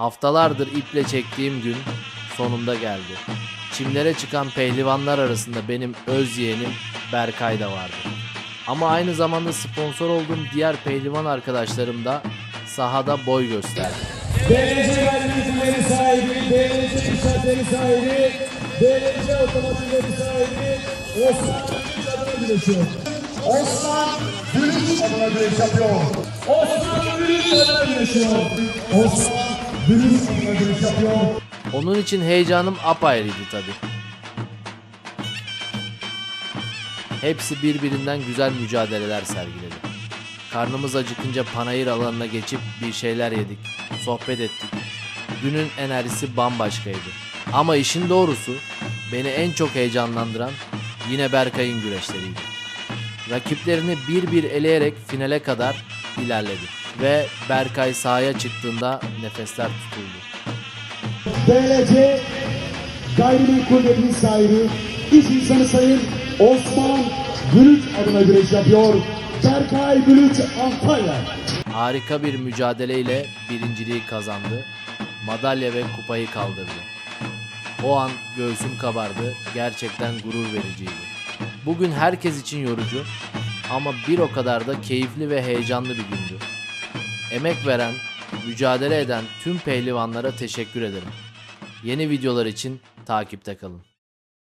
Haftalardır iple çektiğim gün sonunda geldi. Çimlere çıkan pehlivanlar arasında benim öz yeğenim Berkay da vardı. Ama aynı zamanda sponsor olduğum diğer pehlivan arkadaşlarım da sahada boy gösterdi. DLC gayrimenkulleri sahibi, DLC inşaatları sahibi, DLC otomotivleri sahibi Osman Gülüş adına güreşiyor. Osman Gülüş adına güreş yapıyor. Osman Gülüş adına güreşiyor. Osman Adına güreş yapıyor. Onun için heyecanım apayrıydı tabi. Hepsi birbirinden güzel mücadeleler sergiledi. Karnımız acıkınca panayır alanına geçip bir şeyler yedik, sohbet ettik. Günün enerjisi bambaşkaydı. Ama işin doğrusu beni en çok heyecanlandıran yine Berkay'ın güreşleriydi. Rakiplerini bir bir eleyerek finale kadar ilerledi. Ve Berkay sahaya çıktığında nefesler tutuldu. DLC gayrimenkullerinin sahibi, iş insanı sayın Osman Gülüç adına güreş yapıyor. Berkay Gülüç Antalya. Harika bir mücadeleyle birinciliği kazandı. Madalya ve kupayı kaldırdı. O an göğsüm kabardı. Gerçekten gurur vericiydi. Bugün herkes için yorucu ama bir o kadar da keyifli ve heyecanlı bir gündü. Emek veren, mücadele eden tüm pehlivanlara teşekkür ederim. Yeni videolar için takipte kalın.